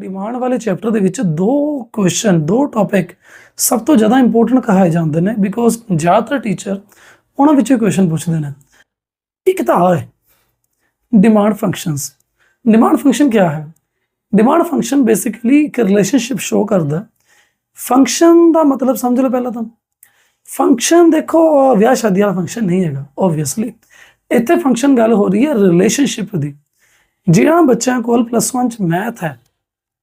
Demand ਵਾਲੇ chapter ਦੇ ਵਿੱਚ ਦੋ ਕੁਐਸਚਨ ਦੋ ਟੌਪਿਕ ਸਭ ਤੋਂ ਜ਼ਿਆਦਾ ਇੰਪੋਰਟੈਂਟ ਕਹਾਏ ਜਾਂਦੇ ਨੇ ਬਿਕੋਜ਼ ਜ਼ਿਆਦਾਤਰ ਟੀਚਰ ਉਹਨਾਂ ਵਿੱਚੋਂ ਕੁਐਸਚਨ ਪੁੱਛਦੇ ਨੇ। ਇੱਕ ਤਾਂ ਆਹ ਹੈ ਡਿਮਾਂਡ ਫੰਕਸ਼ਨਸ ਡਿਮਾਂਡ ਫੰਕਸ਼ਨ ਕੀ ਹੈ? ਡਿਮਾਂਡ ਫੰਕਸ਼ਨ ਬੇਸਿਕਲੀ ਇੱਕ ਰਿਲੇਸ਼ਨਸ਼ਿਪ ਸ਼ੋ ਕਰਦਾ। ਫੰਕਸ਼ਨ ਦਾ ਮਤਲਬ ਸਮਝ ਲਓ ਪਹਿਲਾਂ ਤਾਂ। ਫੰਕਸ਼ਨ ਦੇਖੋ, ਵਿਆਹ ਸ਼ਾਦੀ ਵਾਲਾ ਫੰਕਸ਼ਨ ਨਹੀਂ ਹੈਗਾ ਆਬਵੀਅਸਲੀ ਇੱਥੇ ਫੰਕਸ਼ਨ ਗੱਲ ਹੋ ਰਹੀ ਹੈ ਰਿਲੇਸ਼ਨਸ਼ਿਪ ਦੀ। ਜਿਹੜਾ ਬੱਚਿਆਂ ਕੋਲ ਪਲੱਸ 1 ਚ ਮੈਥ ਹੈ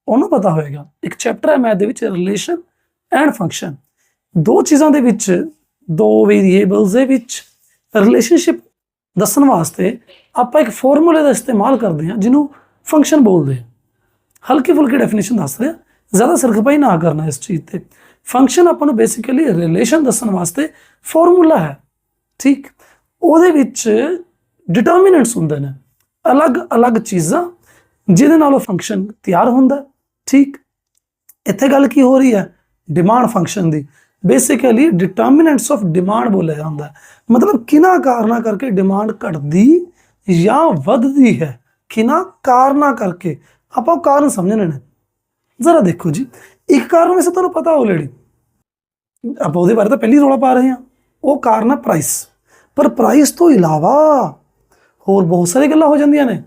ਉਹਨੂੰ ਪਤਾ ਹੋਏਗਾ। ਇੱਕ ਚੈਪਟਰ ਹੈ ਮੈਥ ਦੇ ਵਿੱਚ ਰਿਲੇਸ਼ਨ ਐਂਡ ਫੰਕਸ਼ਨ ਦੋ ਚੀਜ਼ਾਂ ਦੇ ਵਿੱਚ, ਦੋ ਵੇਰੀਏਬਲਸ ਦੇ ਵਿੱਚ ਰਿਲੇਸ਼ਨਸ਼ਿਪ ਦੱਸਣ ਵਾਸਤੇ ਆਪਾਂ ਇੱਕ ਫਾਰਮੂਲੇ ਦਾ ਇਸਤੇਮਾਲ ਕਰਦੇ ਹਾਂ, ਜਿਹਨੂੰ ਫੰਕਸ਼ਨ ਬੋਲਦੇ ਹਾਂ। ਹਲਕੀ ਫੁਲਕੀ ਡੈਫੀਨੇਸ਼ਨ ਦੱਸ ਰਿਹਾ। ਜ਼ਿਆਦਾ ਸਰਖਪਾਈ ਨਾ ਕਰਨਾ ਇਸ ਚੀਜ਼ ਤੇ। ਫੰਕਸ਼ਨ ਆਪਾਂ ਨੂੰ ਬੇਸਿਕਲੀ ਰਿਲੇਸ਼ਨ ਦੱਸਣ ਵਾਸਤੇ ਫਾਰਮੂਲਾ ਹੈ। ਠੀਕ? ਉਹਦੇ ਵਿੱਚ ਡਿਟਰਮੀਨੈਂਟਸ ਹੁੰਦੇ ਨੇ। ਅਲੱਗ-ਅਲੱਗ ਚੀਜ਼ਾਂ, ਜਿਹਦੇ ਨਾਲ ਉਹ ਫੰਕਸ਼ਨ ਤਿਆਰ ਹੁੰਦਾ। ਠੀਕ। ਇੱਥੇ ਗੱਲ ਕੀ ਹੋ ਰਹੀ ਹੈ? ਡਿਮਾਂਡ ਫੰਕਸ਼ਨ ਦੀ। ਬੇਸਿਕਲੀ ਡਿਟਰਮੀਨੈਂਟਸ ਆਫ ਡਿਮਾਂਡ ਬੋਲਿਆ ਜਾਂਦਾ ਮਤਲਬ ਕਿਨਾਂ ਕਾਰਨਾਂ ਕਰਕੇ ਡਿਮਾਂਡ ਘਟਦੀ ਜਾਂ ਵੱਧਦੀ ਹੈ? ਕਿਨਾਂ ਕਾਰਨਾਂ ਕਰਕੇ? ਆਪਾਂ ਉਹ ਕਾਰਨ ਸਮਝਣੇ ਨੇ ਜ਼ਰਾ ਦੇਖੋ ਜੀ। ਇੱਕ ਕਾਰਨ ਵੈਸੇ ਤੁਹਾਨੂੰ ਪਤਾ ਆਲਰੇਡੀ ਆਪਾਂ ਉਹਦੇ ਬਾਰੇ ਤਾਂ ਪਹਿਲੀ ਰੌਲਾ ਪਾ ਰਹੇ ਹਾਂ। ਉਹ ਕਾਰਨ ਹੈ ਪ੍ਰਾਈਸ ਪਰ ਪ੍ਰਾਈਸ ਤੋਂ ਇਲਾਵਾ ਹੋਰ ਬਹੁਤ ਸਾਰੀ ਗੱਲਾਂ ਹੋ ਜਾਂਦੀਆਂ ਨੇ।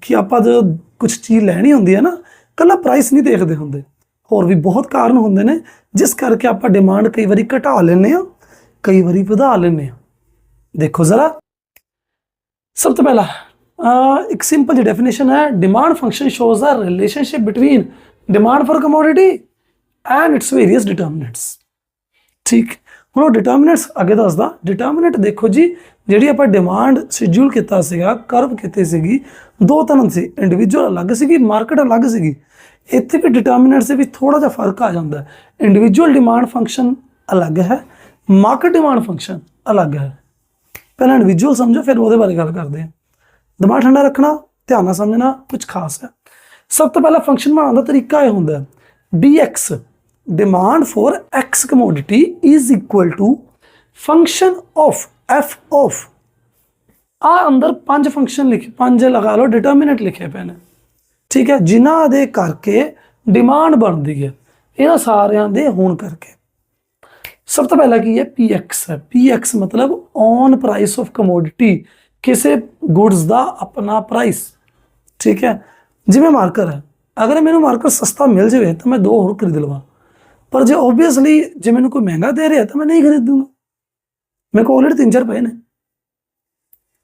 ਕਿ ਆਪਾਂ ਜਦੋਂ ਕੁਝ ਚੀਜ਼ ਲੈਣੀ ਹੁੰਦੀ ਹੈ ਨਾ ਕੱਲਾ ਪ੍ਰਾਈਸ ਨਹੀਂ ਦੇਖਦੇ ਹੁੰਦੇ। ਹੋਰ ਵੀ ਬਹੁਤ ਕਾਰਨ ਹੁੰਦੇ ਨੇ, ਜਿਸ ਕਰਕੇ ਆਪਾਂ ਡਿਮਾਂਡ ਕਈ ਵਾਰੀ ਘਟਾ ਲੈਂਦੇ ਆ ਕਈ ਵਾਰੀ ਵਧਾ ਲੈਂਦੇ ਆ ਦੇਖੋ ਜ਼ਰਾ। ਸਭ ਤੋਂ ਪਹਿਲਾਂ ਇੱਕ ਸਿੰਪਲ ਜਿਹੀ ਡੈਫੀਨੇਸ਼ਨ ਹੈ demand function shows a relationship between demand for commodity and its various determinants ਠੀਕ। ਹੁਣ ਉਹ ਡਿਟਰਮੀਨੈਂਟਸ ਅੱਗੇ ਦੱਸਦਾ। ਡਿਟਰਮੀਨੈਂਟ ਦੇਖੋ ਜੀ ਜਿਹੜੀ ਆਪਾਂ ਡਿਮਾਂਡ ਸ਼ਡਿਊਲ ਕੀਤਾ ਸੀਗਾ ਕਰਵ ਕੀਤੇ ਸੀਗੀ, ਦੋ ਤਰ੍ਹਾਂ ਸੀ ਇੰਡੀਵਿਜੂਅਲ ਅਲੱਗ ਸੀਗੀ ਮਾਰਕੀਟ ਅਲੱਗ ਸੀਗੀ। ਇੱਥੇ ਵੀ ਡਿਟਰਮੀਨੈਂਟਸ ਦੇ ਵਿੱਚ ਥੋੜਾ ਜਿਹਾ ਫ਼ਰਕ ਆ ਜਾਂਦਾ ਹੈ। ਇੰਡੀਵਿਜੂਅਲ ਡਿਮਾਂਡ ਫੰਕਸ਼ਨ ਅਲੱਗ ਹੈ ਮਾਰਕੀਟ ਡਿਮਾਂਡ ਫੰਕਸ਼ਨ ਅਲੱਗ ਹੈ। ਪਹਿਲਾਂ ਇੰਡੀਵਿਜੂਅਲ ਸਮਝੋ, ਫਿਰ ਉਹਦੇ ਬਾਰੇ ਗੱਲ ਕਰਦੇ ਹਾਂ। ਦਿਮਾਗ ਠੰਡਾ ਰੱਖਣਾ, ਧਿਆਨ ਨਾਲ ਸਮਝਣਾ, ਕੁਝ ਖਾਸ ਹੈ। ਸਭ ਤੋਂ ਪਹਿਲਾਂ ਫੰਕਸ਼ਨ ਬਣਾਉਣ ਦਾ ਤਰੀਕਾ ਇਹ ਹੁੰਦਾ ਹੈ। dx, demand for x commodity is equal to function of F of ਆ ਅੰਦਰ ਪੰਜ ਫੰਕਸ਼ਨ ਲਿਖੇ, ਪੰਜ ਲਗਾ ਲਓ ਡਿਟਰਮੀਨੈਂਟ ਲਿਖੇ ਪਏ ਨੇ। ਠੀਕ ਹੈ, ਜਿਨ੍ਹਾਂ ਦੇ ਕਰਕੇ ਡਿਮਾਂਡ ਬਣਦੀ ਹੈ, ਇਹਨਾਂ ਸਾਰਿਆਂ ਦੇ ਹੋਣ ਕਰਕੇ। ਸਭ ਤੋਂ ਪਹਿਲਾਂ ਕੀ ਹੈ? Px ਹੈ। ਪੀਐਕਸ ਮਤਲਬ ਔਨ ਪ੍ਰਾਈਸ ਆਫ ਕਮੋਡਿਟੀ ਕਿਸੇ ਗੁੱਡਸ ਦਾ ਆਪਣਾ ਪ੍ਰਾਈਸ ਠੀਕ ਹੈ, ਜਿਵੇਂ ਮਾਰਕਰ ਹੈ। ਅਗਰ ਮੈਨੂੰ ਮਾਰਕਰ ਸਸਤਾ ਮਿਲ ਜਾਵੇ ਤਾਂ ਮੈਂ ਦੋ ਹੋਰ ਖਰੀਦ ਲਵਾਂ। ਪਰ ਜੇ ਓਬਵੀਅਸਲੀ ਜੇ ਮੈਨੂੰ ਕੋਈ ਮਹਿੰਗਾ ਦੇ ਰਿਹਾ ਤਾਂ ਮੈਂ ਨਹੀਂ ਖਰੀਦੂੰਗਾ। ਮੇਰੇ ਕੋਲ ਆਲਰੇਡੀ ਤਿੰਨ ਚਾਰ ਪਏ ਨੇ।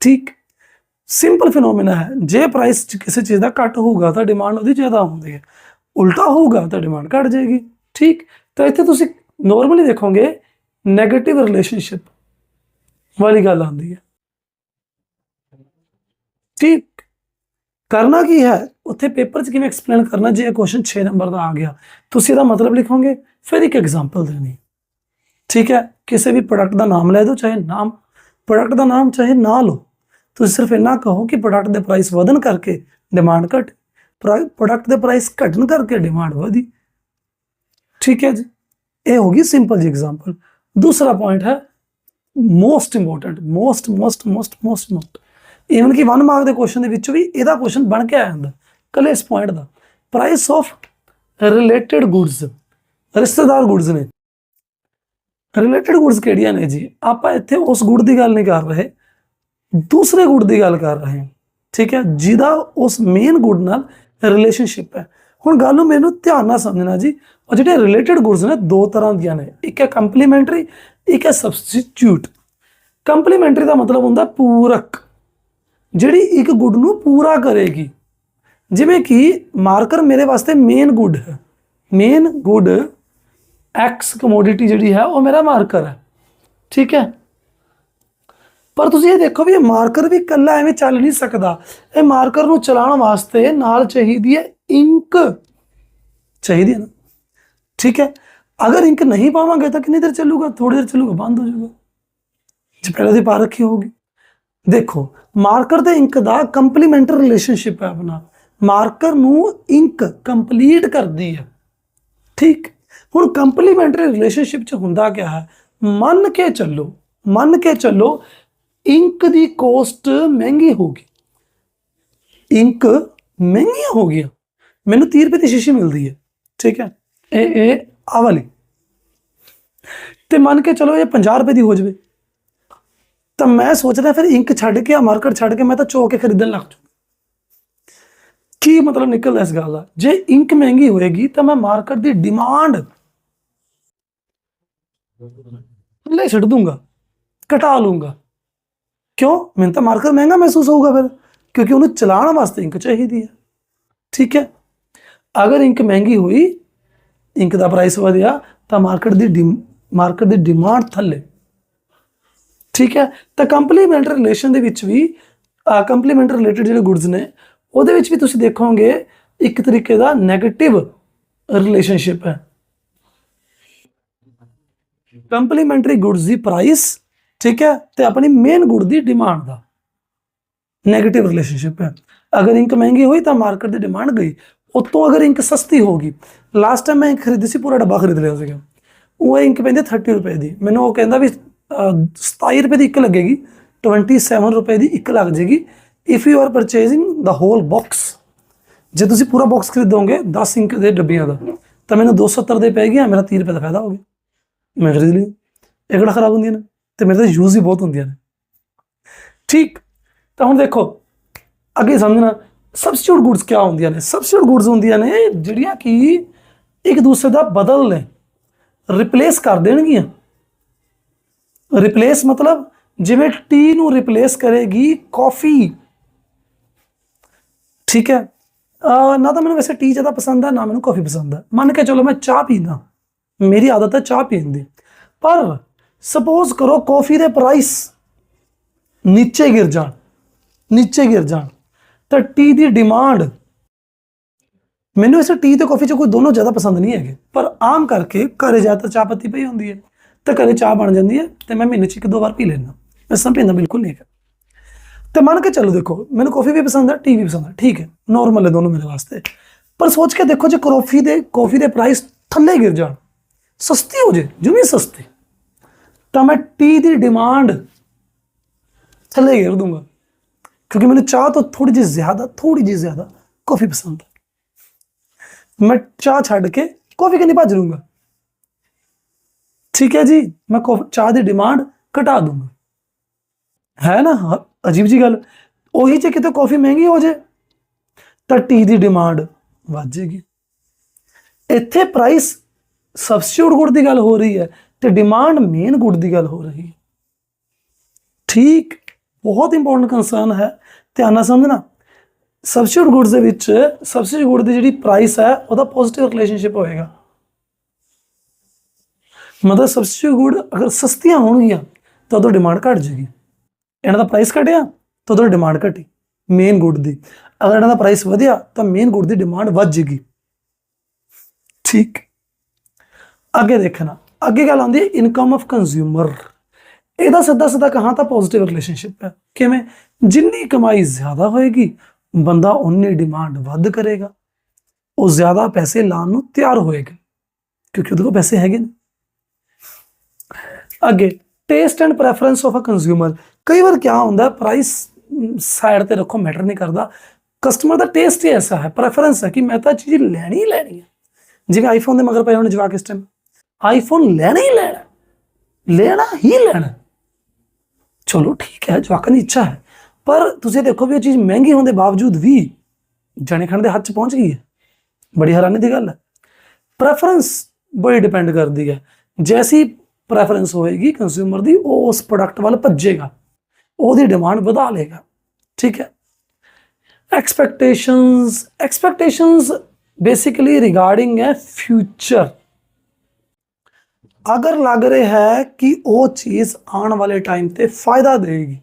ਠੀਕ। ਸਿੰਪਲ ਫੀਨੋਮੀਨਾ ਹੈ। ਜੇ ਪ੍ਰਾਈਸ ਕਿਸੇ ਚੀਜ਼ ਦਾ ਘੱਟ ਹੋਊਗਾ ਤਾਂ ਡਿਮਾਂਡ ਉਹਦੀ ਜ਼ਿਆਦਾ ਹੁੰਦੀ ਹੈ। ਉਲਟਾ ਹੋਊਗਾ ਤਾਂ ਡਿਮਾਂਡ ਘਟ ਜਾਏਗੀ। ਠੀਕ। ਤਾਂ ਇੱਥੇ ਤੁਸੀਂ ਨਾਰਮਲੀ ਦੇਖੋਗੇ 네ਗੇਟਿਵ ਰਿਲੇਸ਼ਨਸ਼ਿਪ ਵਾਲੀ ਗੱਲ ਆਉਂਦੀ ਹੈ। ਠੀਕ। ਕਰਨਾ ਕੀ ਹੈ? ਉੱਥੇ ਪੇਪਰ 'ਚ ਕਿਵੇਂ ਐਕਸਪਲੇਨ ਕਰਨਾ? ਜੇ ਇਹ ਕੁਐਸਚਨ 6 ਨੰਬਰ ਦਾ ਆ ਗਿਆ, ਤੁਸੀਂ ਇਹਦਾ ਮਤਲਬ ਲਿਖੋਗੇ। ਫਿਰ ਇੱਕ ਐਗਜ਼ਾਮਪਲ ਦੇਣੀ। ਠੀਕ ਹੈ? ਕਿਸੇ ਵੀ ਪ੍ਰੋਡਕਟ ਦਾ ਨਾਮ ਲੈ ਦਿਓ, ਚਾਹੇ ਨਾਮ ਪ੍ਰੋਡਕਟ ਦਾ ਨਾਮ ਚਾਹੇ ਨਾ ਲਓ। ਤੁਸੀਂ ਸਿਰਫ ਇੰਨਾ ਕਹੋ ਕਿ ਪ੍ਰੋਡਕਟ ਦੇ ਪ੍ਰਾਈਸ ਵਧਣ ਕਰਕੇ ਡਿਮਾਂਡ ਘਟ ਪ੍ਰੋਡਕਟ ਦੇ ਪ੍ਰਾਈਸ ਘਟਣ ਕਰਕੇ ਡਿਮਾਂਡ ਵਧੀ। ਠੀਕ ਹੈ ਜੀ? ਇਹ ਹੋ ਗਈ ਸਿੰਪਲ ਜੀ ਐਗਜ਼ਾਮਪਲ ਦੂਸਰਾ ਪੁਆਇੰਟ ਹੈ most important most most most most note even ਕਿ 1 ਮਾਰਕ ਦੇ ਕੁਐਸਚਨ ਦੇ ਵਿੱਚ ਵੀ ਇਹਦਾ ਕੁਐਸਚਨ ਬਣ ਕੇ ਆ ਜਾਂਦਾ ਕੱਲੇ ਇਸ ਪੁਆਇੰਟ ਦਾ। ਪ੍ਰਾਈਸ ਆਫ ਰਿਲੇਟਡ ਗੁੱਡਸ ਰਿਸ਼ਤੇਦਾਰ ਗੁੱਡਸ ਨੇ। ਰਿਲੇਟਡ ਗੁੱਡਸ ਕਿਹੜੀਆਂ ਨੇ ਜੀ? ਆਪਾਂ ਇੱਥੇ ਉਸ ਗੁੱਡ ਦੀ ਗੱਲ ਨਹੀਂ ਕਰ ਰਹੇ। ਦੂਸਰੇ ਗੁੱਡ ਦੀ ਗੱਲ ਕਰ ਰਹੇ ਹਾਂ। ਠੀਕ ਹੈ? ਜਿਹਦਾ ਉਸ ਮੇਨ ਗੁੱਡ ਨਾਲ ਰਿਲੇਸ਼ਨਸ਼ਿਪ ਹੈ। ਹੁਣ ਗੱਲ ਨੂੰ ਮੈਨੂੰ ਧਿਆਨ ਨਾਲ ਸਮਝਣਾ ਜੀ। ਉਹ ਜਿਹੜੇ ਰਿਲੇਟਡ ਗੁੱਡਸ ਨੇ, ਦੋ ਤਰ੍ਹਾਂ ਦੀਆਂ ਨੇ। ਇੱਕ ਹੈ ਕੰਪਲੀਮੈਂਟਰੀ ਇੱਕ ਹੈ ਸਬਸਟੀਟਿਊਟ ਕੰਪਲੀਮੈਂਟਰੀ ਦਾ ਮਤਲਬ ਹੁੰਦਾ ਪੂਰਕ। ਜਿਹੜੀ ਇੱਕ ਗੁੱਡ ਨੂੰ ਪੂਰਾ ਕਰੇਗੀ। ਜਿਵੇਂ ਕਿ ਮਾਰਕਰ ਮੇਰੇ ਵਾਸਤੇ ਮੇਨ ਗੁੱਡ ਹੈ। ਮੇਨ ਗੁੱਡ ਐਕਸ ਕਮੋਡਿਟੀ ਜਿਹੜੀ ਹੈ ਉਹ ਮੇਰਾ ਮਾਰਕਰ ਹੈ। ਠੀਕ ਹੈ? ਪਰ ਤੁਸੀਂ ਇਹ ਦੇਖੋ ਵੀ ਇਹ ਮਾਰਕਰ ਵੀ ਇਕੱਲਾ ਐਵੇਂ ਚੱਲ ਨਹੀਂ ਸਕਦਾ। ਇਹ ਮਾਰਕਰ ਨੂੰ ਚਲਾਉਣ ਵਾਸਤੇ ਨਾਲ ਚਾਹੀਦੀ ਹੈ ਇੰਕ ਚਾਹੀਦੀ ਹੈ ਨਾ। ਠੀਕ ਹੈ? ਅਗਰ ਇੰਕ ਨਹੀਂ ਪਾਵਾਂਗੇ ਤਾਂ ਕਿੰਨੀ ਦੇਰ ਚੱਲੂਗਾ? ਥੋੜੀ ਦੇਰ ਚੱਲੂਗਾ, ਬੰਦ ਹੋ ਜਾਊਗਾ। ਜੇ ਪਹਿਲਾਂ ਦੀ ਪਾ ਰੱਖੀ ਹੋਊਗੀ। ਦੇਖੋ ਮਾਰਕਰ ਤੇ ਇੰਕ ਦਾ ਕੰਪਲੀਮੈਂਟਰੀ ਰਿਲੇਸ਼ਨਸ਼ਿਪ ਹੈ ਆਪਣਾ। ਮਾਰਕਰ ਨੂੰ ਇੰਕ ਕੰਪਲੀਟ ਕਰਦੀ ਹੈ। ਠੀਕ? ਹੁਣ ਕੰਪਲੀਮੈਂਟਰੀ ਰਿਲੇਸ਼ਨਸ਼ਿਪ ਚ ਹੁੰਦਾ ਕਿਆ ਹੈ? ਮੰਨ ਕੇ ਚੱਲੋ, ਮੰਨ ਕੇ ਚੱਲੋ, ਇੰਕ ਦੀ ਕੋਸਟ ਮਹਿੰਗੀ ਹੋਗੀ ਇੰਕ ਮਹਿੰਗੀ ਹੋ ਗਿਆ ਮੈਨੂੰ 30 ਰੁਪਏ ਦੀ ਸ਼ੀਸ਼ੀ ਮਿਲਦੀ ਹੈ। ਠੀਕ ਹੈ? ਇਹ ਇਹ, ਆਹ ਵਾਲੀ। ਤੇ ਮੰਨ ਕੇ ਚਲੋ ਇਹ 50 ਰੁਪਏ ਦੀ ਹੋ ਜਾਵੇ। ਤਾਂ ਮੈਂ ਸੋਚਦਾ ਫਿਰ ਇੰਕ ਛੱਡ ਕੇ ਆ ਮਾਰਕੀਟ ਛੱਡ ਕੇ ਮੈਂ ਤਾਂ ਚੋ ਕੇ ਖਰੀਦਣ ਲੱਗ ਜੂ ਕੀ ਮਤਲਬ ਨਿਕਲਦਾ ਇਸ ਗੱਲ ਦਾ? ਜੇ ਇੰਕ ਮਹਿੰਗੀ ਹੋਏਗੀ ਤਾਂ ਮੈਂ ਮਾਰਕੀਟ ਦੀ ਡਿਮਾਂਡ ਲੈ ਛੱਡ ਦੂੰਗਾ, ਘਟਾ ਲੂੰਗਾ ਕਿਉਂ? ਮੈਨੂੰ ਤਾਂ ਮਾਰਕਰ ਮਹਿੰਗਾ ਮਹਿਸੂਸ ਹੋਊਗਾ ਫਿਰ, ਕਿਉਂਕਿ ਉਹਨੂੰ ਚਲਾਉਣ ਵਾਸਤੇ ਇੰਕ ਚਾਹੀਦੀ ਹੈ। ਠੀਕ ਹੈ? ਅਗਰ ਇੰਕ ਮਹਿੰਗੀ ਹੋਈ ਇੰਕ ਦਾ ਪ੍ਰਾਈਸ ਵਧਿਆ, ਤਾਂ ਮਾਰਕੀਟ ਦੀ ਮਾਰਕੀਟ ਦੀ ਡਿਮਾਂਡ ਥੱਲੇ। ਠੀਕ ਹੈ? ਤਾਂ ਕੰਪਲੀਮੈਂਟਰੀ ਰਿਲੇਸ਼ਨ ਦੇ ਵਿੱਚ ਵੀ ਕੰਪਲੀਮੈਂਟਰੀ ਰਿਲੇਟਡ ਜਿਹੜੇ ਗੁੱਡਸ ਨੇ, ਉਹਦੇ ਵਿੱਚ ਵੀ ਤੁਸੀਂ ਦੇਖੋਗੇ, ਇੱਕ ਤਰੀਕੇ ਦਾ 네ਗੇਟਿਵ ਰਿਲੇਸ਼ਨਸ਼ਿਪ ਹੈ। ਕੰਪਲੀਮੈਂਟਰੀ ਗੁੱਡਸ ਦੀ ਪ੍ਰਾਈਸ ਠੀਕ ਹੈ ਤੇ ਆਪਣੀ ਮੇਨ ਗੁੱਡ ਦੀ ਡਿਮਾਂਡ ਦਾ 네ਗੇਟਿਵ ਰਿਲੇਸ਼ਨਸ਼ਿਪ ਹੈ। ਅਗਰ ਇੰਕ ਮਹਿੰਗੀ ਹੋਈ ਤਾਂ ਮਾਰਕੀਟ ਦੀ ਡਿਮਾਂਡ ਗਈ। ਉਤੋਂ ਅਗਰ ਇੰਕ ਸਸਤੀ ਹੋਗੀ ਲਾਸਟ ਟਾਈਮ ਮੈਂ ਇੰਕ ਖਰੀਦੀ ਸੀ ਪੂਰਾ ਡੱਬਾ ਖਰੀਦ ਲਿਆ ਸੀਗਾ। ਉਹ ਇੰਕ ਪੈਂਦੀ 30 ਰੁਪਏ ਦੀ। ਮੈਨੂੰ ਉਹ ਕਹਿੰਦਾ ਵੀ ਅਹ, 27 ਰੁਪਏ ਦੀ ਇੱਕ ਲੱਗੇਗੀ 27 ਰੁਪਏ ਦੀ ਇੱਕ ਲੱਗ ਜੇਗੀ। ਇਫ ਯੂ ਆਰ ਪਰਚੇਜ਼ਿੰਗ ਦਾ ਹੋਲ ਬਾਕਸ ਜੇ ਤੁਸੀਂ ਪੂਰਾ ਬਾਕਸ ਖਰੀਦੋਗੇ 10 ਇੰਕ ਦੇ ਡੱਬਿਆਂ ਦਾ ਤਾਂ ਮੈਨੂੰ 270 ਦੇ ਪੈ ਗਿਆ ਮੇਰਾ 30 ਰੁਪਏ ਦਾ ਫਾਇਦਾ ਹੋ ਗਿਆ। ਮੈਂ ਖਰੀਦ ਲਈ। ਇਹ ਖਰਾਬ ਹੁੰਦੀਆਂ ਨੇ? ਤੇ ਮੇਰੇ ਤਾਂ ਯੂਜ਼ ਹੀ ਬਹੁਤ ਹੁੰਦੀਆਂ ਨੇ। ਠੀਕ, ਤਾਂ ਹੁਣ ਦੇਖੋ, ਅੱਗੇ ਸਮਝਣਾ ਸਬਸਟੀਟਿਊਟ ਗੁੱਡਸ ਕੀ ਹੁੰਦੀਆਂ ਨੇ? ਸਬਸਟੀਟਿਊਟ ਗੁੱਡਸ ਹੁੰਦੀਆਂ ਨੇ ਜਿਹੜੀਆਂ ਕਿ ਇੱਕ ਦੂਸਰੇ ਦਾ ਬਦਲ ਨੇ। ਰਿਪਲੇਸ ਕਰ ਦੇਣਗੀਆਂ। ਰਿਪਲੇਸ ਮਤਲਬ ਜਿਵੇਂ ਟੀ ਨੂੰ ਰਿਪਲੇਸ ਕਰੇਗੀ ਕਾਫੀ ਠੀਕ ਹੈ। ਨਾ ਤਾਂ ਮੈਨੂੰ ਵੈਸੇ ਟੀ ਜ਼ਿਆਦਾ ਪਸੰਦ ਹੈ ਨਾ ਮੈਨੂੰ ਕਾਫੀ ਪਸੰਦ ਹੈ ਮੰਨ ਕੇ ਚਲੋ ਮੈਂ ਚਾਹ ਪੀਂਦਾ। ਮੇਰੀ ਆਦਤ ਹੈ ਚਾਹ ਪੀਣ ਦੀ ਪਰ ਸਪੋਜ਼ ਕਰੋ ਕਾਫੀ ਦੇ ਪ੍ਰਾਈਸ ਨੀਚੇ ਗਿਰ ਜਾਣ ਨੀਚੇ ਗਿਰ ਜਾਣ ਤਾਂ ਟੀ ਦੀ ਡਿਮਾਂਡ ਮੈਨੂੰ ਵੈਸੇ ਟੀ ਤੇ ਕਾਫੀ ਚ ਕੋਈ ਦੋਨੋਂ ਜ਼ਿਆਦਾ ਪਸੰਦ ਨਹੀਂ ਹੈਗੇ ਪਰ ਆਮ ਕਰਕੇ ਘਰੇ ਜ਼ਿਆਦਾ ਚਾਹ ਪੱਤੀ ਪਈ ਹੁੰਦੀ ਹੈ ਤਾਂ ਘਰੇ ਚਾਹ ਬਣ ਜਾਂਦੀ ਹੈ ਤੇ ਮੈਂ ਮਹੀਨੇ ਚ ਇੱਕ ਦੋ ਵਾਰ ਪੀ ਲੈਂਦਾ ਮੈਂ ਸਭ ਪੀਂਦਾ ਬਿਲਕੁਲ ਨਹੀਂ ਹੈਗਾ ਤੇ ਮੰਨ ਕੇ ਚੱਲੋ ਦੇਖੋ ਮੈਨੂੰ ਕਾਫੀ ਵੀ ਪਸੰਦ ਹੈ ਟੀ ਵੀ ਪਸੰਦ ਹੈ ਠੀਕ ਹੈ ਨਾਰਮਲ ਹੈ ਦੋਨੋਂ ਮੇਰੇ ਵਾਸਤੇ ਪਰ ਸੋਚ ਕੇ ਦੇਖੋ ਜੇ ਕਾਫੀ ਦੇ ਕਾਫੀ ਦੇ ਪ੍ਰਾਈਸ ਥੱਲੇ ਗਿਰ ਜਾਣ ਸਸਤੀ ਹੋ ਜੇ ਜਿਵੇਂ ਸਸਤੀ ਤਾਂ ਮੈਂ ਟੀ ਦੀ ਡਿਮਾਂਡ ਥੱਲੇ ਗਿਰ ਦੂੰਗਾ ਕਿਉਂਕਿ ਮੈਨੂੰ ਚਾਹ ਤੋਂ ਥੋੜੀ ਜਿਹੀ ਜ਼ਿਆਦਾ ਥੋੜੀ ਜਿਹੀ ਜ਼ਿਆਦਾ ਕਾਫੀ ਪਸੰਦ ਹੈ ਮੈਂ ਚਾਹ ਛੱਡ ਕੇ ਕਾਫੀ ਕੰਨੀ ਭੱਜ ਲੂੰਗਾ ਠੀਕ ਹੈ ਜੀ ਮੈਂ ਕੌਫੀ- ਚਾਹ ਦੀ ਡਿਮਾਂਡ ਘਟਾ ਦੂੰਗਾ ਹੈ ਨਾ ਹਾਂ, ਅਜੀਬ ਜੀ ਗੱਲ ਉਹੀ ਜੇ ਕਿਤੇ ਕਾਫੀ ਮਹਿੰਗੀ ਹੋ ਜੇ ਤਾਂ ਟੀ ਦੀ ਡਿਮਾਂਡ ਵੱਧ ਜੇਗੀ ਇੱਥੇ ਪ੍ਰਾਈਸ ਸਬਸਟੀਟਿਊਟ ਗੁੱਡ ਦੀ ਗੱਲ ਹੋ ਰਹੀ ਹੈ ਤੇ ਡਿਮਾਂਡ ਮੇਨ ਗੁੱਡ ਦੀ ਗੱਲ ਹੋ ਰਹੀ ਹੈ। ਠੀਕ, ਬਹੁਤ ਇੰਪੋਰਟੈਂਟ ਕੰਸਰਨ ਹੈ। ਧਿਆਨ ਨਾਲ ਸਮਝਣਾ। ਸਬਸਟੀਟਿਊਟ ਗੁੱਡਸ ਦੇ ਵਿੱਚ ਸਬਸਟੀਟਿਊਟ ਗੁੱਡ ਦੀ ਜਿਹੜੀ ਪ੍ਰਾਈਸ ਹੈ, ਉਹਦਾ ਪੋਜ਼ਿਟਿਵ ਰਿਲੇਸ਼ਨਸ਼ਿਪ ਹੋਏਗਾ। ਮਤਲਬ ਸਬਸਟੀਟਿਊਟ ਗੁੱਡ ਅਗਰ ਸਸਤੀਆਂ ਹੋਣਗੀਆਂ, ਤਾਂ ਉਹਦੀ ਡਿਮਾਂਡ ਘਟ ਜਾਏਗੀ। ਇਹਨਾਂ ਦਾ ਪ੍ਰਾਈਸ ਘਟਿਆ, ਤਾਂ ਉਹਦੀ ਡਿਮਾਂਡ ਘਟੀ ਮੇਨ ਗੁੱਡ ਦੀ। ਅਗਰ ਇਹਨਾਂ ਦਾ ਪ੍ਰਾਈਸ ਵਧਿਆ, ਤਾਂ ਮੇਨ ਗੁੱਡ ਦੀ ਡਿਮਾਂਡ ਵੱਧ ਜਾਏਗੀ। ਠੀਕ। ਅੱਗੇ ਦੇਖਣਾ। ਅੱਗੇ ਗੱਲ ਆਉਂਦੀ ਹੈ ਇਨਕਮ ਆਫ ਕੰਜ਼ਿਊਮਰ ਇਹਦਾ ਸਿੱਧਾ ਸਿੱਧਾ ਕਹਾਂ ਤਾਂ ਪੋਜ਼ਿਟਿਵ ਰਿਲੇਸ਼ਨਸ਼ਿਪ ਹੈ। ਕਿਵੇਂ? ਜਿੰਨੀ ਕਮਾਈ ਜ਼ਿਆਦਾ ਹੋਏਗੀ, ਬੰਦਾ ਉਨੀ ਡਿਮਾਂਡ ਵੱਧ ਕਰੇਗਾ। ਉਹ ਜ਼ਿਆਦਾ ਪੈਸੇ ਲਾਉਣ ਨੂੰ ਤਿਆਰ ਹੋਏਗਾ। ਕਿਉਂਕਿ ਉਹਦੇ ਕੋਲ ਪੈਸੇ ਹੈਗੇ ਨੇ। ਅੱਗੇ taste and preference of a consumer ਕਈ ਵਾਰ ਕੀ ਹੁੰਦਾ ਪ੍ਰਾਈਸ ਸਾਈਡ ਤੇ ਰੱਖੋ ਮੈਟਰ ਨਹੀਂ ਕਰਦਾ। ਕਸਟਮਰ ਦਾ ਟੇਸਟ ਹੀ ਐਸਾ ਹੈ ਪ੍ਰੈਫਰੈਂਸ ਹੈ ਕਿ ਮੈਂ ਤਾਂ ਚੀਜ਼ ਲੈਣੀ ਹੀ ਲੈਣੀ ਹੈ। ਜਿਵੇਂ ਆਈਫੋਨ ਦੇ ਮਗਰ ਪਏ ਹੁਣ ਜਵਾਕ ਇਸ ਟਾਈਮ ਆਈਫੋਨ ਲੈਣਾ ਹੀ ਲੈਣਾ ਲੈਣਾ ਹੀ ਲੈਣਾ। ਚਲੋ ਠੀਕ ਹੈ, ਜਵਾਕਾਂ ਦੀ ਇੱਛਾ ਹੈ। ਪਰ ਤੁਸੀਂ ਦੇਖੋ ਵੀ ਇਹ ਚੀਜ਼ ਮਹਿੰਗੀ ਹੋਣ ਦੇ ਬਾਵਜੂਦ ਵੀ ਜਣੇ ਖਣ ਦੇ ਹੱਥ 'ਚ ਪਹੁੰਚ ਗਈ ਹੈ। ਬੜੀ ਹੈਰਾਨੀ ਦੀ ਗੱਲ ਹੈ। ਪ੍ਰੈਫਰੈਂਸ ਬੜੀ ਡਿਪੈਂਡ ਕਰਦੀ ਹੈ। ਜੈਸੀ ਪ੍ਰੈਫਰੈਂਸ ਹੋਏਗੀ ਕੰਜ਼ਿਊਮਰ ਦੀ, ਉਹ ਉਸ ਪ੍ਰੋਡਕਟ ਵੱਲ ਭੱਜੇਗਾ। ਉਹਦੀ ਡਿਮਾਂਡ ਵਧਾ ਲੇਗਾ ਠੀਕ ਹੈ। ਐਕਸਪੈਕਟੇਸ਼ਨਸ ਐਕਸਪੈਕਟੇਸ਼ਨਸ ਬੇਸਿਕਲੀ ਰਿਗਾਰਡਿੰਗ ਹੈ ਫਿਊਚਰ ਅਗਰ ਲੱਗ ਰਿਹਾ ਹੈ ਕਿ ਉਹ ਚੀਜ਼ ਆਉਣ ਵਾਲੇ ਟਾਈਮ ਤੇ ਫਾਇਦਾ ਦੇਗੀ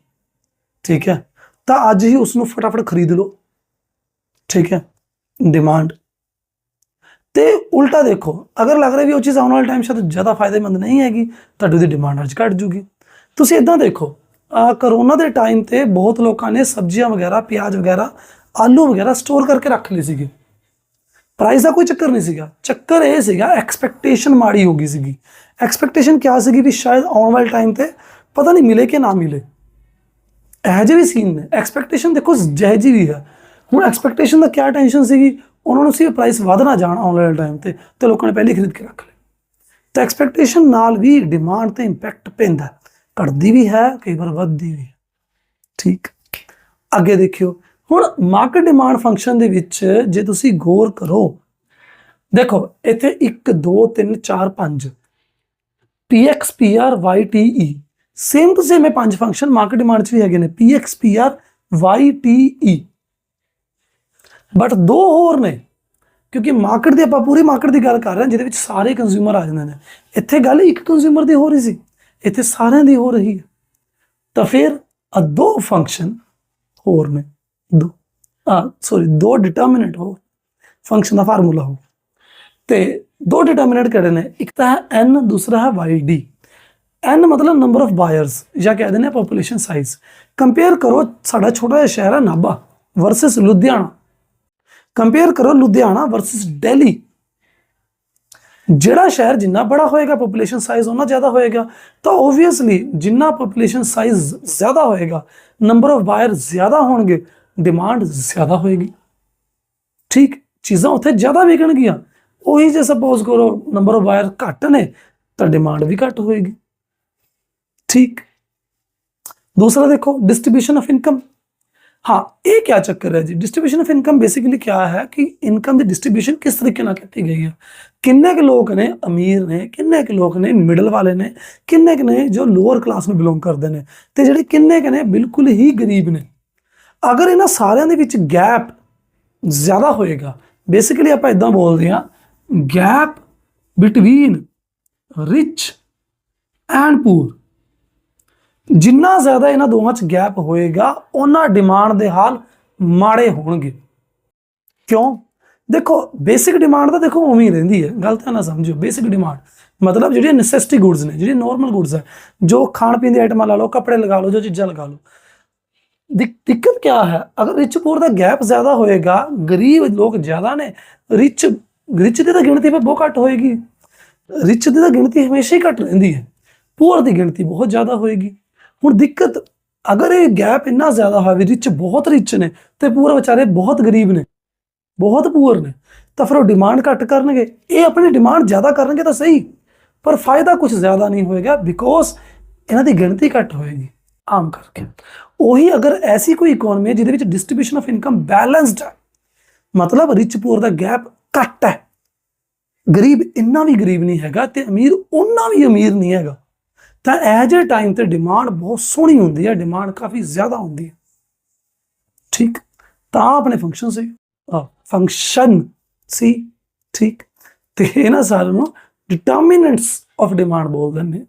ਠੀਕ ਹੈ, ਤਾਂ ਅੱਜ ਹੀ ਉਸ ਨੂੰ ਫਟਾਫਟ ਖਰੀਦ ਲਓ, ਠੀਕ ਹੈ ਡਿਮਾਂਡ ਤੇ ਉਲਟਾ ਦੇਖੋ, ਅਗਰ ਲੱਗ ਰਿਹਾ ਵੀ ਉਹ ਚੀਜ਼ ਆਉਣ ਵਾਲੇ ਟਾਈਮ ਸ਼ਾਇਦ ਜ਼ਿਆਦਾ ਫਾਇਦੇਮੰਦ ਨਹੀਂ ਹੈਗੀ, ਤੁਹਾਡੀ ਉਹਦੀ ਡਿਮਾਂਡ ਅੱਜ ਘਟ ਜੂਗੀ ਤੁਸੀਂ ਇਦਾਂ ਦੇਖੋ ਆ ਕਰੋਨਾ ਦੇ ਟਾਈਮ ਤੇ ਬਹੁਤ ਲੋਕਾਂ ਨੇ ਸਬਜ਼ੀਆਂ ਵਗੈਰਾ, ਪਿਆਜ਼ ਵਗੈਰਾ, ਆਲੂ ਵਗੈਰਾ ਸਟੋਰ ਕਰਕੇ ਰੱਖ ਲਏ ਸੀਗੇ। ਪ੍ਰਾਈਸ ਦਾ ਕੋਈ ਚੱਕਰ ਨਹੀਂ ਸੀਗਾ। ਚੱਕਰ ਇਹ ਸੀਗਾ ਐਕਸਪੈਕਟੇਸ਼ਨ ਮਾੜੀ ਹੋ ਗਈ ਸੀਗੀ। ਐਕਸਪੈਕਟੇਸ਼ਨ ਕਿਆ ਸੀਗੀ ਵੀ ਸ਼ਾਇਦ ਆਉਣ ਵਾਲੇ ਟਾਈਮ ਤੇ ਪਤਾ ਨਹੀਂ ਮਿਲੇ ਕਿ ਨਾ ਮਿਲੇ। ਇਹ ਜਿਹੇ ਵੀ ਸੀਨ ਨੇ। ਐਕਸਪੈਕਟੇਸ਼ਨ ਦੇਖੋ ਜਿਹੇ ਜਿਹੀ ਵੀ ਹੈ। ਹੁਣ ਐਕਸਪੈਕਟੇਸ਼ਨ ਦਾ ਕਿਆ ਟੈਨਸ਼ਨ ਸੀਗੀ? ਉਹਨਾਂ ਨੂੰ ਸੀ ਪ੍ਰਾਈਸ ਵਧ ਨਾ ਜਾਣ ਆਉਣ ਵਾਲੇ ਟਾਈਮ ਤੇ ਤੇ ਲੋਕਾਂ ਨੇ ਪਹਿਲੇ ਖਰੀਦ ਕੇ ਰੱਖ ਲਏ ਤਾਂ ਐਕਸਪੈਕਟੇਸ਼ਨ ਨਾਲ ਵੀ ਡਿਮਾਂਡ ਤੇ ਇੰਪੈਕਟ ਪੈਂਦਾ ਹੈ। ਘਟਦੀ ਵੀ ਹੈ, ਕਈ ਵਾਰ ਵੱਧਦੀ ਵੀ ਹੈ। ਠੀਕ। ਅੱਗੇ ਦੇਖਿਓ। ਹੁਣ ਮਾਰਕੀਟ ਡਿਮਾਂਡ ਫੰਕਸ਼ਨ ਦੇ ਵਿੱਚ ਜੇ ਤੁਸੀਂ ਗੌਰ ਕਰੋ, ਦੇਖੋ, ਇੱਥੇ 1 2 3 4 5 px pr yte same to same ਇਹ ਪੰਜ ਫੰਕਸ਼ਨ ਮਾਰਕੀਟ ਡਿਮਾਂਡ ਚ ਵੀ ਹੈਗੇ ਨੇ। Px pr yte ਬਟ ਦੋ ਹੋਰ ਨੇ, ਕਿਉਂਕਿ ਮਾਰਕੀਟ ਦੀ ਆਪਾਂ ਪੂਰੀ ਮਾਰਕੀਟ ਦੀ ਗੱਲ ਕਰ ਰਹੇ ਹਾਂ, ਜਿਹਦੇ ਵਿੱਚ ਸਾਰੇ ਕੰਜ਼ਿਊਮਰ ਆ ਜਾਂਦੇ ਨੇ। ਇੱਥੇ ਗੱਲ ਇੱਕ ਕੰਜ਼ਿਊਮਰ ਦੀ ਹੋ ਰਹੀ ਸੀ, ਇੱਥੇ ਸਾਰਿਆਂ ਦੀ ਹੋ ਰਹੀ ਹੈ। ਤਾਂ ਫਿਰ ਆ ਦੋ ਫੰਕਸ਼ਨ ਹੋਰ ਨੇ। ਦੋ ਆ ਸੌਰੀ ਦੋ ਡਿਟਰਮੀਨੈਂਟ ਹੋ ਫੰਕਸ਼ਨ ਦਾ ਫਾਰਮੂਲਾ ਹੋ ਤੇ ਦੋ ਡਿਟਰਮੀਨੈਂਟ ਕਿਹੜੇ ਨੇ? ਇੱਕ ਤਾਂ ਹੈ n, ਦੂਸਰਾ ਹੈ yd n ਮਤਲਬ ਨੰਬਰ ਆਫ ਬਾਇਰਸ ਜਾਂ ਕਹਿ ਦਿੰਦੇ ਆ ਪੋਪੂਲੇਸ਼ਨ ਸਾਈਜ਼ ਕੰਪੇਅਰ ਕਰੋ ਸਾਡਾ ਛੋਟਾ ਜਿਹਾ ਸ਼ਹਿਰ ਹੈ ਨਾਭਾ ਵਰਸਸ ਲੁਧਿਆਣਾ। ਕੰਪੇਅਰ ਕਰੋ ਲੁਧਿਆਣਾ ਵਰਸਸ ਦਿੱਲੀ। ਜਿਹੜਾ ਸ਼ਹਿਰ ਜਿੰਨਾ ਬੜਾ ਹੋਏਗਾ ਪੋਪੂਲੇਸ਼ਨ ਸਾਈਜ਼ ਉਹਨਾਂ ਜ਼ਿਆਦਾ ਹੋਏਗਾ, ਤਾਂ ਓਬਵੀਅਸਲੀ ਜਿੰਨਾ ਪੋਪੂਲੇਸ਼ਨ ਸਾਈਜ਼ ਜ਼ਿਆਦਾ ਹੋਏਗਾ ਨੰਬਰ ਆਫ ਬਾਇਰ ਜ਼ਿਆਦਾ ਹੋਣਗੇ ਡਿਮਾਂਡ ਜ਼ਿਆਦਾ ਹੋਏਗੀ। ਠੀਕ, ਚੀਜ਼ਾਂ ਉੱਥੇ ਜ਼ਿਆਦਾ ਵਿਕਣਗੀਆਂ। ਉਹੀ ਜੇ ਸਪੋਜ਼ ਕਰੋ ਨੰਬਰ ਆਫ ਬਾਇਰ ਘੱਟ ਨੇ ਤਾਂ ਡਿਮਾਂਡ ਵੀ ਘੱਟ ਹੋਏਗੀ ਠੀਕ दूसरा देखो डिस्ट्रीब्यूशन ऑफ इनकम हाँ ਇਹ ਕਿਆ ਚੱਕਰ ਹੈ ਜੀ ਡਿਸਟ੍ਰੀਬਿਊਸ਼ਨ ਆਫ ਇਨਕਮ ਬੇਸਿਕਲੀ ਕਿਆ ਹੈ ਕਿ ਇਨਕਮ ਦੀ ਡਿਸਟ੍ਰੀਬਿਊਸ਼ਨ ਕਿਸ ਤਰੀਕੇ ਨਾਲ ਕੀਤੀ ਗਈ ਹੈ ਕਿੰਨੇ ਕੁ ਲੋਕ ਨੇ ਅਮੀਰ ਨੇ ਕਿੰਨੇ ਕੁ ਲੋਕ ਨੇ ਮਿਡਲ ਵਾਲੇ ਨੇ ਕਿੰਨੇ ਕੁ ਨੇ ਜੋ ਲੋਅਰ ਕਲਾਸ ਨੂੰ ਬਿਲੋਂਗ ਕਰਦੇ ਨੇ ਤੇ ਜਿਹੜੇ ਕਿੰਨੇ ਕੁ ਨੇ ਬਿਲਕੁਲ ਹੀ ਗਰੀਬ ਨੇ ਅਗਰ ਇਹਨਾਂ ਸਾਰਿਆਂ ਦੇ ਵਿੱਚ ਗੈਪ ਜ਼ਿਆਦਾ ਹੋਏਗਾ ਬੇਸਿਕਲੀ ਆਪਾਂ ਇਦਾਂ ਬੋਲਦੇ ਹਾਂ ਗੈਪ ਬਿਟਵੀਨ ਰਿਚ ਐਂਡ ਪੂਰ ਜਿੰਨਾ ਜ਼ਿਆਦਾ ਇਹਨਾਂ ਦੋਵਾਂ 'ਚ ਗੈਪ ਹੋਏਗਾ, ਉਹਨਾਂ ਡਿਮਾਂਡ ਦੇ ਹਾਲ ਮਾੜੇ ਹੋਣਗੇ। ਕਿਉਂ? ਦੇਖੋ ਬੇਸਿਕ ਡਿਮਾਂਡ ਤਾਂ ਦੇਖੋ ਉਵੇਂ ਹੀ ਰਹਿੰਦੀ ਹੈ। ਗਲਤ ਨਾ ਸਮਝਿਓ ਬੇਸਿਕ ਡਿਮਾਂਡ ਮਤਲਬ ਜਿਹੜੀਆਂ ਨੈਸੈਸਿਟੀ ਗੁੱਡਸ ਨੇ ਜਿਹੜੀ ਨਾਰਮਲ ਗੁੱਡਸ ਹੈ ਜੋ ਖਾਣ ਪੀਣ ਦੀ ਆਈਟਮਾਂ ਲਾ ਲਓ, ਕੱਪੜੇ ਲਗਾ ਲਓ, ਜੋ ਚੀਜ਼ਾਂ ਲਗਾ ਲਓ। ਦਿੱਕਤ ਕੀ ਹੈ? ਅਗਰ ਰਿਚ ਪੂਰ ਦਾ ਗੈਪ ਜ਼ਿਆਦਾ ਹੋਏਗਾ, ਗਰੀਬ ਲੋਕ ਜ਼ਿਆਦਾ ਨੇ ਰਿਚ ਰਿਚ ਦੀ ਤਾਂ ਗਿਣਤੀ ਫਿਰ ਬਹੁਤ ਘੱਟ ਹੋਏਗੀ। ਰਿਚ ਦੀ ਤਾਂ ਗਿਣਤੀ ਹਮੇਸ਼ਾ ਹੀ ਘੱਟ ਰਹਿੰਦੀ ਹੈ। ਪੂਰ ਦੀ ਗਿਣਤੀ ਬਹੁਤ ਜ਼ਿਆਦਾ ਹੋਏਗੀ। ਹੁਣ ਦਿੱਕਤ, ਅਗਰ ਇਹ ਗੈਪ ਇੰਨਾ ਜ਼ਿਆਦਾ ਹੋਵੇ ਰਿਚ ਬਹੁਤ ਰਿਚ ਨੇ ਤੇ ਪੂਰ ਵਿਚਾਰੇ ਬਹੁਤ ਗਰੀਬ ਨੇ, ਬਹੁਤ ਪੂਰ ਨੇ, ਤਾਂ ਫਿਰ ਉਹ ਡਿਮਾਂਡ ਘੱਟ ਕਰਨਗੇ। ਇਹ ਆਪਣੀ ਡਿਮਾਂਡ ਜ਼ਿਆਦਾ ਕਰਨਗੇ ਤਾਂ ਸਹੀ, ਪਰ ਫਾਇਦਾ ਕੁਝ ਜ਼ਿਆਦਾ ਨਹੀਂ ਹੋਏਗਾ ਬਿਕੋਜ਼ ਇਹਨਾਂ ਦੀ ਗਿਣਤੀ ਘੱਟ ਹੋਏਗੀ। ਆਮ ਕਰਕੇ। ਉਹੀ ਅਗਰ ਐਸੀ ਕੋਈ ਇਕਨੋਮੀ ਹੈ ਜਿਹਦੇ ਵਿੱਚ ਡਿਸਟ੍ਰੀਬਿਊਸ਼ਨ ਆਫ ਇਨਕਮ ਬੈਲੈਂਸਡ ਹੈ, ਮਤਲਬ ਰਿਚ ਪੂਰ ਦਾ ਗੈਪ ਘੱਟ ਹੈ। ਗਰੀਬ ਇੰਨਾ ਵੀ ਗਰੀਬ ਨਹੀਂ ਹੈਗਾ ਤੇ ਅਮੀਰ ਉਹਨਾਂ ਵੀ ਅਮੀਰ ਨਹੀਂ ਹੈਗਾ। ਤਾਂ ਐਜ ਅ ਟਾਈਮ ਤੇ ਡਿਮਾਂਡ ਬਹੁਤ ਸੋਹਣੀ ਹੁੰਦੀ ਹੈ ਡਿਮਾਂਡ ਕਾਫੀ ਜ਼ਿਆਦਾ ਹੁੰਦੀ ਹੈ। ਠੀਕ? ਤਾਂ ਆਪਣੇ ਫੰਕਸ਼ਨ ਸੀ। ਫੰਕਸ਼ਨ ਸੀ। ਠੀਕ? ਤੇ ਇਹਨਾਂ ਸਾਰਿਆਂ ਨੂੰ ਡਿਟਰਮੀਨੈਂਟਸ ਆਫ ਡਿਮਾਂਡ ਬੋਲਦੇ ਨੇ